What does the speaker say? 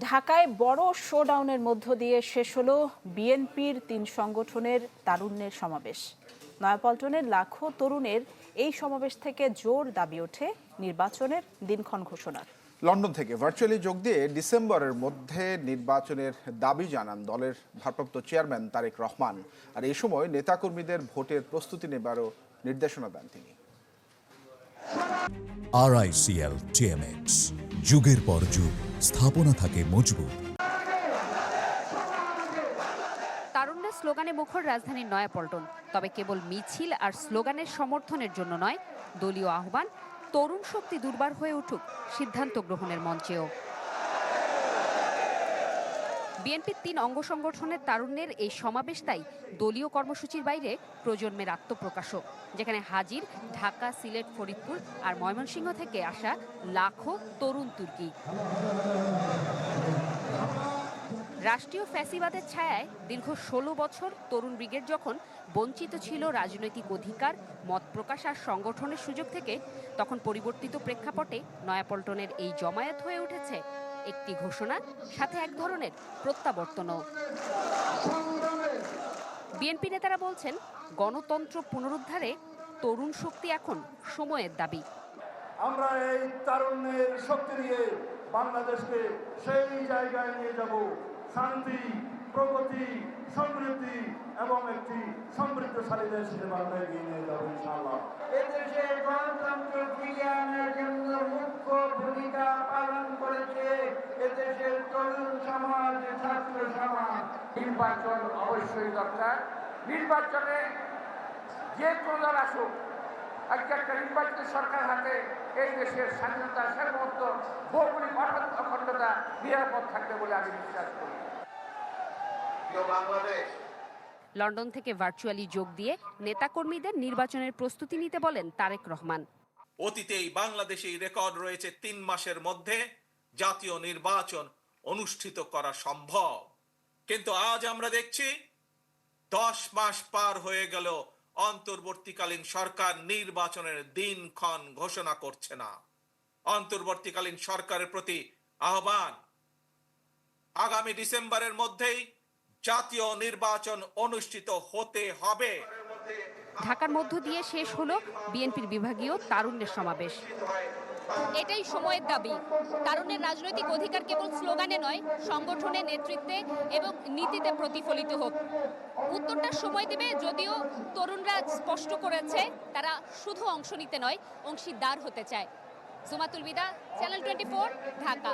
ঢাকায় বড় শোডাউনের মধ্য দিয়ে শেষ হলো বিএনপির তিন সংগঠনের তারুণ্যের সমাবেশ। নয়াপল্টনের লাখো তরুণের এই সমাবেশ থেকে জোর দাবি ওঠে নির্বাচনের দিনক্ষণ ঘোষণার লন্ডন থেকে ভার্চুয়ালি যোগ দিয়ে ডিসেম্বরের মধ্যে নির্বাচনের দাবি জানান দলের ভারপ্রাপ্ত চেয়ারম্যান তারেক রহমান। আর এই সময় নেতাকর্মীদের ভোটের প্রস্তুতি নেবারও নির্দেশনা দেন তিনি। আরআইসিএল টিএমএক্স যুগের পর যুগ। স্থাপনা থাকে মজবুত। তারুণ্যের স্লোগানে মুখর রাজধানীর নয়াপল্টন। তবে কেবল মিছিল আর স্লোগানের সমর্থনের জন্য নয়, দলীয় আহ্বান, তরুণ শক্তি দুর্বার হয়ে উঠুক সিদ্ধান্ত গ্রহণের মঞ্চেও। বিএনপির তিন অঙ্গ সংগঠনের তারুণ্যের এই সমাবেশ তাই দলীয় কর্মসূচির বাইরে প্রজন্মের আত্মপ্রকাশও, যেখানে হাজির ঢাকা, সিলেট, ফরিদপুর আর ময়মনসিংহ থেকে আসা লাখো তরুণ তুর্কি। রাষ্ট্রীয় ফ্যাসিবাদের ছায়ায় দীর্ঘ ষোলো বছর তরুণ ব্রিগেড যখন বঞ্চিত ছিল রাজনৈতিক অধিকার, মত প্রকাশ আর সংগঠনের সুযোগ থেকে, তখন পরিবর্তিত প্রেক্ষাপটে নয়াপল্টনের এই জমায়েত হয়ে উঠেছে একটি ঘোষণা, সাথে এক ধরনের প্রত্যাবর্তনও। বিএনপি নেতারা বলছেন, গণতন্ত্র পুনরুদ্ধারে তরুণ শক্তি এখন সময়ের দাবি। আমরা এই তারুণ্যের শক্তি দিয়ে বাংলাদেশকে সেই জায়গায় নিয়ে যাব। শান্তি, প্রগতি, সমৃদ্ধি এবং একটি সমৃদ্ধশালী দেশ হিসেবে আমরা এগিয়ে নিয়ে যাব ইনশাআল্লাহ। ছাত্র সমাজ নির্বাচন অবশ্যই দরকার। নির্বাচনে যে কোনো দল আসুক আজকে একটা নির্বাচিত সরকার হাতে এই দেশের স্বাধীনতা সার্বভৌমত্ব ভৌগোলিক অখণ্ডতা নিরাপদ থাকবে বলে আমি বিশ্বাস করি। বাংলাদেশ। লন্ডন থেকে ভার্চুয়ালি যোগ দিয়ে নেতাকর্মীদের নির্বাচনের প্রস্তুতি নিতে বলেন তারেক রহমান। অতীতেই বাংলাদেশে রেকর্ড রয়েছে তিন মাসের মধ্যে। জাতীয় নির্বাচন অনুষ্ঠিত করা সম্ভব। কিন্তু আজ আমরা দেখছি, দশ মাস পার হয়ে গেল, অন্তর্বর্তীকালীন সরকার নির্বাচনের দিনক্ষণ ঘোষণা করছে না। অন্তর্বর্তীকালীন সরকারের প্রতি আহ্বান, আগামী ডিসেম্বরের মধ্যেই জাতীয় নির্বাচন অনুষ্ঠিত হতে হবে। ঢাকার মধ্য দিয়ে শেষ হলো বিএনপির বিভাগীয় তারুণ্যের সমাবেশ। এটাই সময়ের দাবি। তারুণের রাজনৈতিক অধিকার কেবল স্লোগানে নয় সংগঠনের নেতৃত্বে এবং নীতিতে প্রতিফলিত হোক। উত্তরটা সময় দেবে যদিও তরুণরা স্পষ্ট করেছে, তারা শুধু অংশ নিতে নয়, অংশীদার হতে চায়। Jumatul Bida, channel twenty Dhaka.